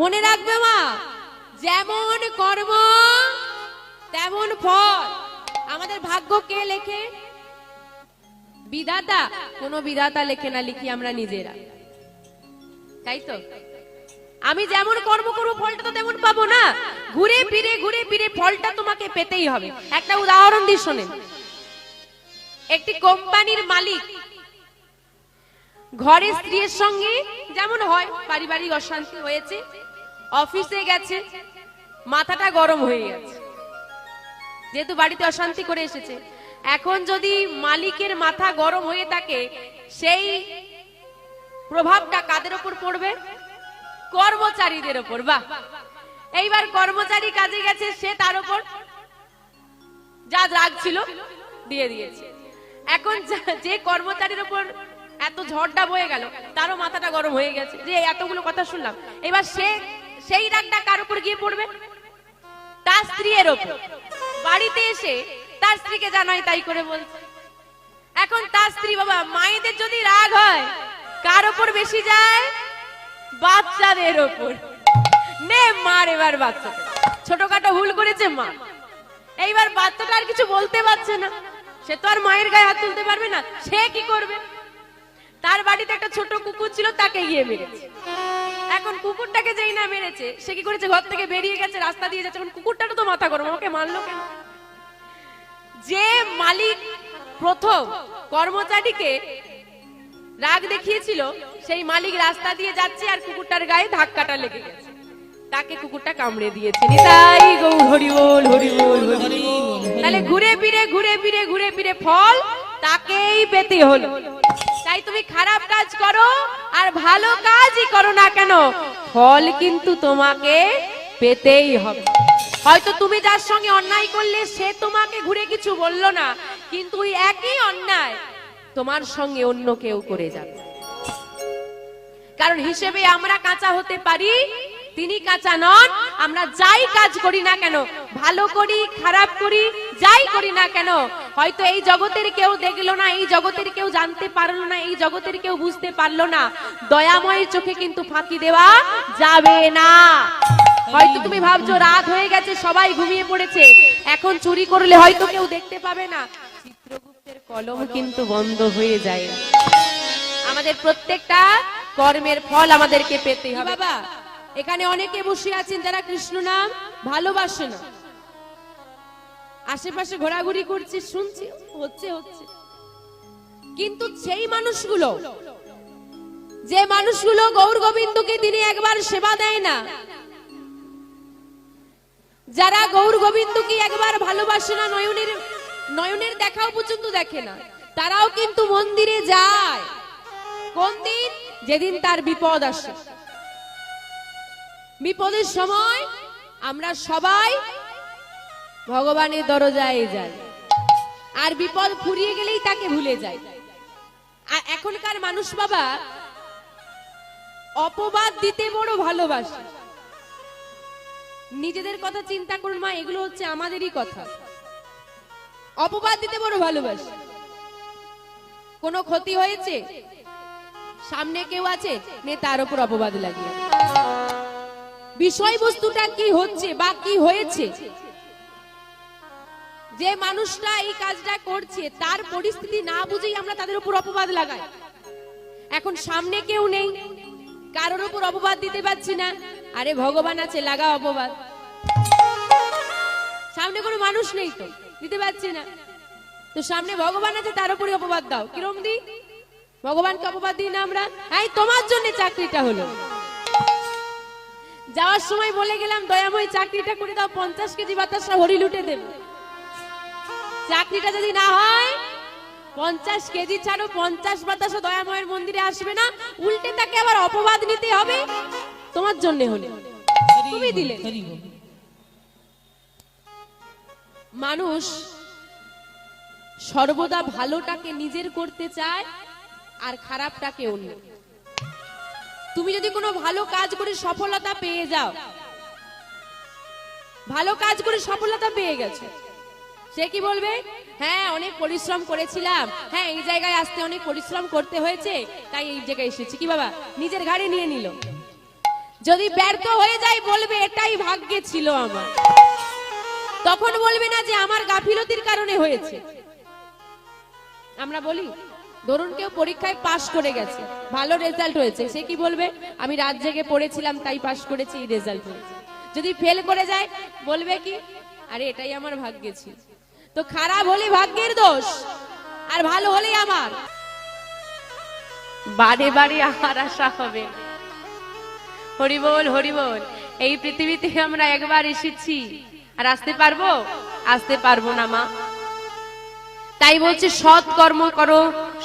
মনে রাখবে মা, যেমন কর্ম, তেমন ফল। আমাদের ভাগ্য কে লেখে? বিধাতা। কোন বিধাতা লেখে না, লিখি আমরা নিজেরা। তাই তো? আমি যেমন কর্ম করব, ফলটা তো তেমন পাবো না। ঘুরে ফিরে ঘুরে ফিরে ফলটা তোমাকে পেতেই হবে। একটা উদাহরণ দিয়ে শোনেন। একটি কোম্পানির মালিক ঘরে স্ত্রীর সঙ্গে যেমন হয়, পারিবারিক অশান্তি হয়েছে অফিসে গেছে, মাথাটা গরম হয়ে গেছে। যেহেতু বাড়িতে অশান্তি করে এসেছে, এখন যদি মালিকের মাথা গরম হয়ে থাকে, সেই প্রভাবটা কাদের ওপর পড়বে? কর্মচারীদের ওপর, বাহ! এইবার কর্মচারী কাজে গেছে, সে তার উপর যা রাগ ছিল দিয়ে দিয়েছে। এখন যে কর্মচারীর উপর এত ঝড়টা বয়ে গেল, তারও মাথাটা গরম হয়ে গেছে। যে এতগুলো কথা শুনলাম, এবার সে সেই রাগটা কার উপর গিয়ে পড়বে? তার স্ত্রীর ওপর বাড়িতে এসে তার স্ত্রীকে জানাই তাই করে বলছে। এখন তার স্ত্রী বাবা, মায়েদের যদি রাগ হয়, কার ওপর বেশি যায়? বাচ্চাদের ওপর নে মার এবার বাচ্চাকে। ছোটখাটো ভুল করেছে মা। এইবার বাচ্চাটা আর কিছু বলতে পারছে না। সে তো আর মায়ের গায়ে হাত তুলতে পারবে না। সে কি করবে? তার বাড়িতে একটা ছোট কুকুর ছিল, তাকে গিয়ে মেরেছে। এখন কুকুরটাকে যেই না মেরেছে, সে কি করেছে? ঘর থেকে বেরিয়ে গেছে, রাস্তা দিয়ে যাচ্ছে। এখন কুকুরটারও তো মাথা গরম আমাকে মারলো কেন? যে মালিক প্রথম কর্মচারীকে রাগ দেখিয়েছিল, সেই মালিক রাস্তা দিয়ে যাচ্ছে আর কুকুরটার গায়ে ধাক্কাটা লেগে গেছে। তাকে কুকুরটা কামড়ে দিয়েছে। নিতাই হরি বল হরি বল। তাহলে ঘুরে ফিরে ঘুরে ফিরে ঘুরে ফিরে ফল তাকেই পেতে হলো। তাই তুমি খারাপ কাজ করো আর ভালো কাজই করো না কেন? ফল কিন্তু তোমাকে পেতেই হবে। হয়তো তুমি যার সঙ্গে অন্যায় করলে সে তোমাকে ঘুরে কিছু বলল না, কিন্তু ওই একই অন্যায় তোমার সঙ্গে অন্য কেউ করে যাবে। কারণ হিসেবে আমরা কাঁচা হতে পারি, তিনি কাঁচা নন, আমরা যাই কাজ করি না কেন, ভালো করি, খারাপ করি, যাই করি না কেন হয়তো এই জগতের কেউ দেখল না, এই জগতের কেউ জানতে পারল না, এই জগতের কেউ বুঝতে পারল না। দয়াময়ের চোখে কিন্তু ফাঁকি দেওয়া যাবে না। হয়তো তুমি ভাবছ রাত হয়ে গেছে, সবাই ঘুমিয়ে পড়েছে। এখন চুরি করলে হয়তো কেউ দেখতে পাবে না। চিত্রগুপ্তের কলম কিন্তু বন্ধ হয়ে যায়। আমাদের প্রত্যেকটা কর্মের ফল আমাদেরকে পেতে হবে। বাবা, এখানে অনেকে বসে আছেন যারা কৃষ্ণ নাম ভালোবাসে না। আশেপাশে ঘোরাঘুরি করছি, শুনছি, হচ্ছে হচ্ছে। কিন্তু সেই মানুষগুলো, যে মানুষগুলো গৌর গোবিন্দকে তিনি একবার সেবা দেয় না, যারা গৌর গোবিন্দকে একবার ভালোবাসে না, নয়নের নয়নের দেখাও পর্যন্ত দেখে না, তারাও কিন্তু মন্দিরে যায়। কোন দিন? যেদিন তার বিপদ আসে। বিপদের সময় আমরা সবাই ভগবানের দরজায় যায়। আর বিপদ ফুরিয়ে গেলেই তাকে ভুলে যায়। আর এখনকার মানুষ বাবা, অপবাদ দিতে বড় ভালোবাসে। নিজেদের কথা চিন্তা করুন মা, এগুলো হচ্ছে আমাদেরই কথা। অপবাদ দিতে বড় ভালোবাসে। কোনো ক্ষতি হয়েছে? সামনে কেউ আছে? নে, তার উপর অপবাদ লাগিয়ে। বিষয়বস্তুটা কি হচ্ছে বা কি হয়েছে? যে মানুষটা এই কাজটা করছে, তার পরিস্থিতি না বুঝেই আমরা তাদের উপর অপবাদ লাগাই। এখন সামনে কেউ নেই, কারোর উপর অপবাদ দিতে পারছি না। আরে ভগবান আছে লাগা অপবাদ। সামনে কোনো মানুষ নেই তো, দিতে পারছি না। তো সামনে ভগবান আছে, তার উপরে অপবাদ দাও। কিরম দি? ভগবানকে অপবাদ দিই না আমরা? এই, তোমার জন্য চাকরিটা হলো। যাওয়ার সময় বলে গেলাম, দয়াময়, চাকরিটা করে দাও, পঞ্চাশ কেজি বাতাসা হরি লুটে দেব। চাকরিটা যদি না হয় পঞ্চাশ কেজি ছাড়ো পঞ্চাশ বাতাসা দয়াময়ের মন্দিরে আসবে না। উল্টে তাকে আবার অপবাদ নিতে হবে। তোমার জন্য হলে। তুমি দিলে। মানুষ সর্বদা ভালোটাকে নিজের করতে চায় আর খারাপটাকে অন্য। তুমি যদি কোনো ভালো কাজ করে সফলতা পেয়ে যাও ভালো কাজ করে সফলতা পেয়ে গেছে সে কি বলবে? হ্যাঁ অনেক পরিশ্রম করেছিলাম। হ্যাঁ এই জায়গায় আসতে অনেক পরিশ্রম করতে হয়েছে, তাই এই জায়গায় এসেছি। কি বাবা? নিজের ঘাড়ে নিয়ে নিল। যদি ব্যর্থ হয়ে যায়, বলবে, এটাই ভাগ্যে ছিল আমার। তখন বলবে না যে, আমার গাফিলতির কারণে হয়েছে। আমরা বলি, ধরুন কেউ পরীক্ষায় পাশ করে গেছে, ভালো রেজাল্ট হয়েছে। সে কি বলবে? আমি রাত জেগে পড়েছিলাম, তাই পাশ করেছি, এই রেজাল্ট হয়েছে। যদি ফেল করে যায়, বলবে কি, আরে, এটাই আমার ভাগ্যে ছিল। তো খারাপ হলে ভাগ্যের দোষ, আর ভালো হলেই আমার। বারে বারে আর আশা হবে। না। হরি বল হরি বল এই পৃথিবীতে আমরা একবার এসেছি। আর আসতে পারব? আসতে পারব না, মা। তাই বলছে, সৎ কর্ম করো,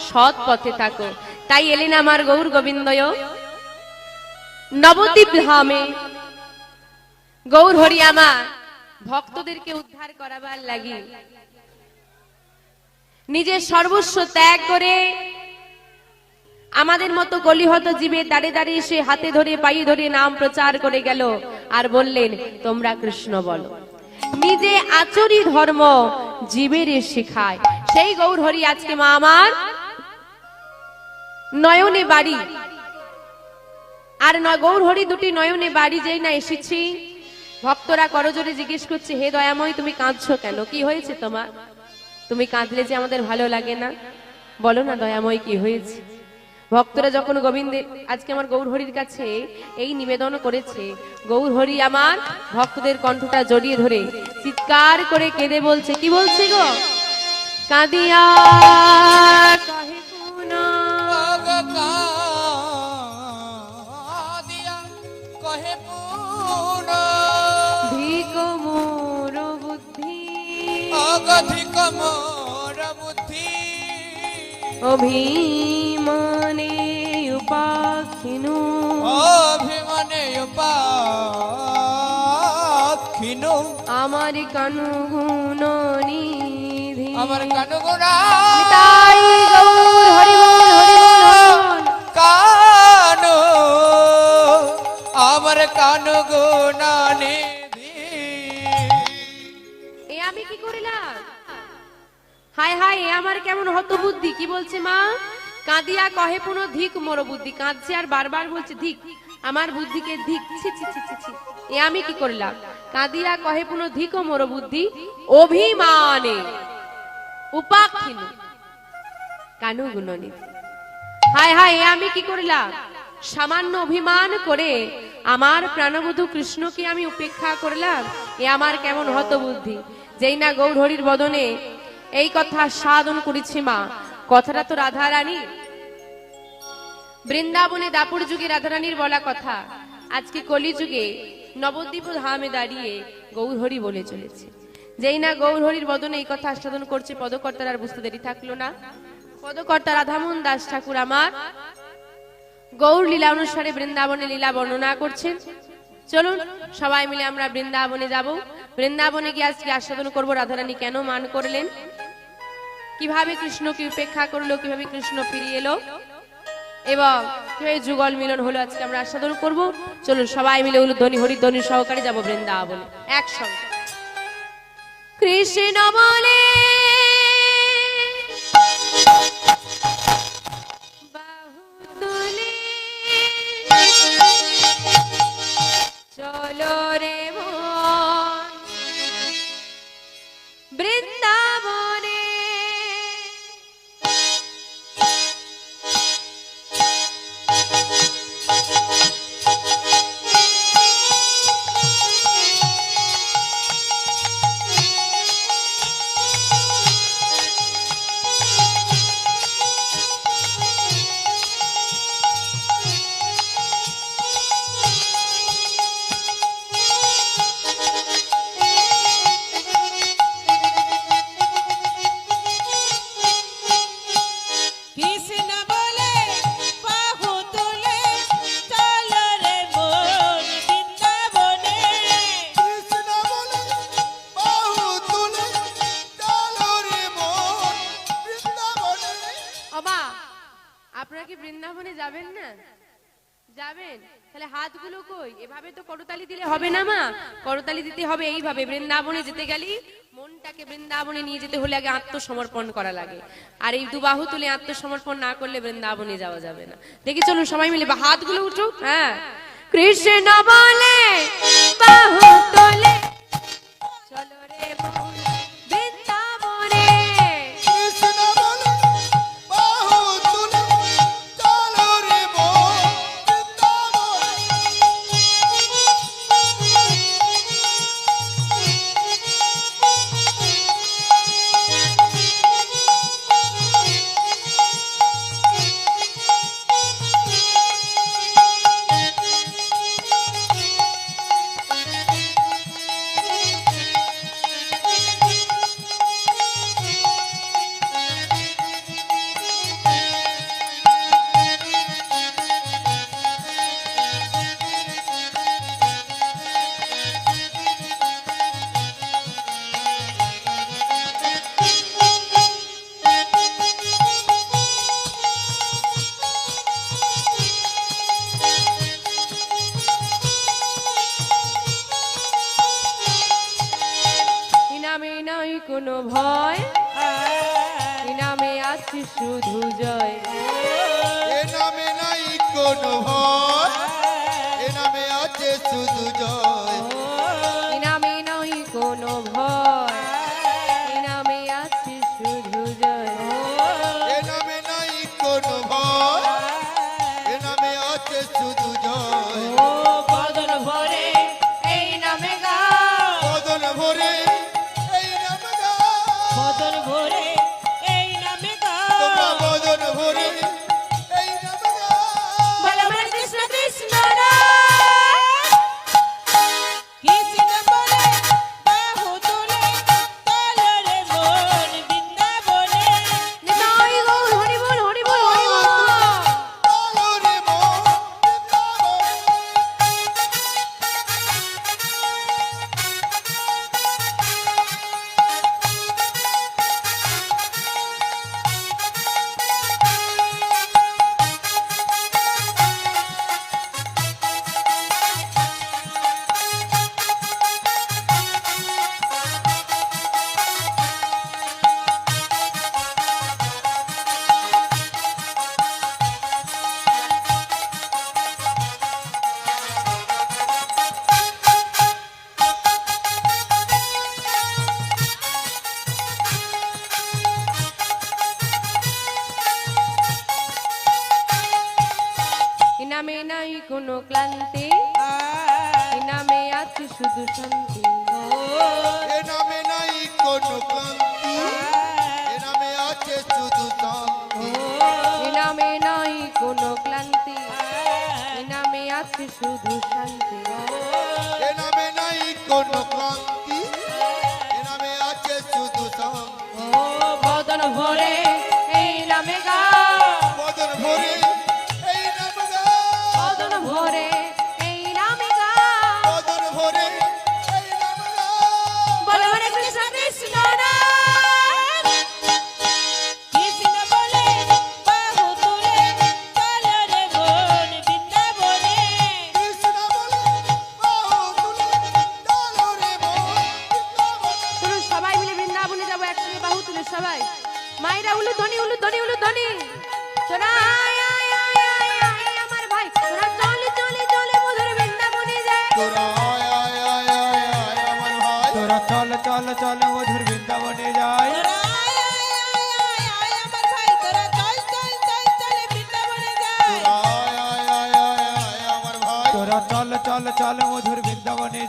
সৎ পথে থাকো। তাই এলেন আমার গৌর গোবিন্দয়। নবদ্বীপ ধামে। গৌর হরি আমার। ভক্তদেরকে উদ্ধার করাবার লাগি। নিজের সর্বস্ব ত্যাগ করে আমাদের মতো গলিহত জীবে দাঁড়িয়ে দাঁড়িয়ে সে হাতে ধরে, পায়ে ধরে নাম প্রচার করে গেল আর বললেন, তোমরা কৃষ্ণ বলো। নিজে আচরি ধর্ম জীবের শেখায়। সেই গৌর হরি আজকে মা আমার নয়নে বাড়ি। আর গৌর হরি দুটি নয়নে বাড়ি যেই না এসেছি ভক্তরা করজোরে জিজ্ঞেস করছে, হে দয়াময়, তুমি কাঁদছো কেন? কি হয়েছে তোমার? তুমি কাঁদলে যে আমাদের ভালো লাগে না? বলো না, দয়াময়, কি হয়েছে? ভক্তরা যখন গোবিন্দের আজকে আমার গৌর হরির কাছে এই নিবেদন করেছে গৌর হরি আমার ভক্তদের কণ্ঠটা জড়িয়ে ধরে, চিৎকার করে কেঁদে বলছে। কি বলছে গো? কাঁদিয়া অগধিক মোর বুদ্ধি। অভিমানে উপাখিনু অভিমানে পাখিনু আমার কানু গুণ নিধি। আমার কানুগুণা তাই গৌর হরি। কানু আমার কানুগুণা হায় হায় এ আমার কেমন হত বুদ্ধি কি বলছে মা? কাঁদিয়া কহে পুনঃ ধিক মোর বুদ্ধি। কাঁদছে আর বারবার বলছে, ধিক, আমার বুদ্ধিকে ধিক। ছি ছি ছি ছি ছি। এ আমি কি করলাম? কাঁদিয়া কহে পুনঃ ধিক মোর বুদ্ধি, অভিমানে উপাক্ষিন কানু গুণনিধি হায় হায় এ আমি কি করলাম? সামান্য অভিমান করে আমার প্রাণবধূ কৃষ্ণকে আমি উপেক্ষা করলাম। এ আমার কেমন হত বুদ্ধি যেই না গৌর হরির বদনে এই কথা সাধন করেছি মা। কথাটা তো রাধা রানী বৃন্দাবনে দাপুর যুগে রাধারানীর বলা কথা, আজকে কলি যুগে নবদ্বীপ ধামে দাঁড়িয়ে গৌর হরি বলে চলেছে। যেই না গৌর হরির বদনে এই কথা আস্বাদন করছে, পদকর্তার আর বুঝতে দেরি থাকল না। পদকর্তা রাধামোহন দাস ঠাকুর আমার। গৌর লীলা অনুসারে বৃন্দাবনে লীলা বর্ণনা করছেন। চলুন, সবাই মিলে আমরা বৃন্দাবনে যাব। বৃন্দাবনে গিয়ে আজকে আস্বাদন করব, রাধারানী কেন মান করলেন? কীভাবে কৃষ্ণকে উপেক্ষা করল, কীভাবে কৃষ্ণ ফিরিয়ে এলো? এবং কীভাবে যুগল মিলন হলো আজকে আমরা আস্বাদন করব চলুন সবাই মিলে হলো উলুধ্বনি, হরিধ্বনি সহকারে যাব বৃন্দাবনে, একসঙ্গে। কৃষ্ণ বলে হাততালি দিতে হবে, এইভাবে বৃন্দাবনে যেতে গেলে, মনটাকে বৃন্দাবনে নিয়ে যেতে হলে আগে আত্মসমর্পণ করা লাগে। আর এই দুবাহু তুলে আত্মসমর্পণ না করলে বৃন্দাবনে যাওয়া যাবে না। দেখি চলুন সবাই মিলে হাতগুলো উঠুক হ্যাঁ। কৃষ্ণ বলে, বাহু তোলে, চলো রে ভয়। কোনো ক্লান্তি। নামে আছে শুধু শান্তি। নামে নাই কোনো ক্লান্তি। নামে আছে শুধু শান্তি। নামে নাই কোনো ক্লান্তি। নামে আছে শুধু শান্তি। নামে নাই কোনো ক্লান্তি। নামে আছে শুধু শান্তি। বদন ভরে এই নামে গা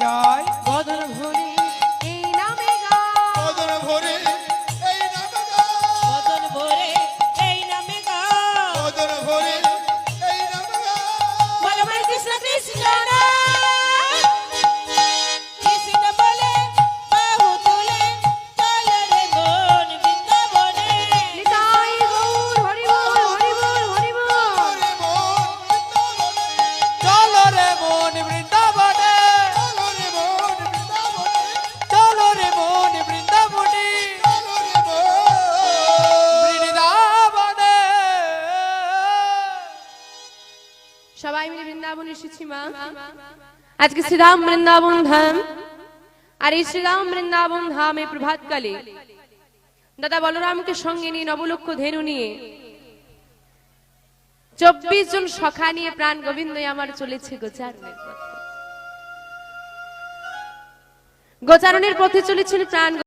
জয় এসেছি, মা। আজকে শ্রীরাম বৃন্দাবন ধাম। আর এই শ্রীরাম বৃন্দাবন ধাম ধামে প্রভাতকালে দাদা বলরামকে সঙ্গে নিয়ে নবলক্ষ ধেনু নিয়ে চব্বিশ জন সখা নিয়ে প্রাণ গোবিন্দ আমার চলেছে গোচারণের গোচারণের পথে চলেছিল প্রাণ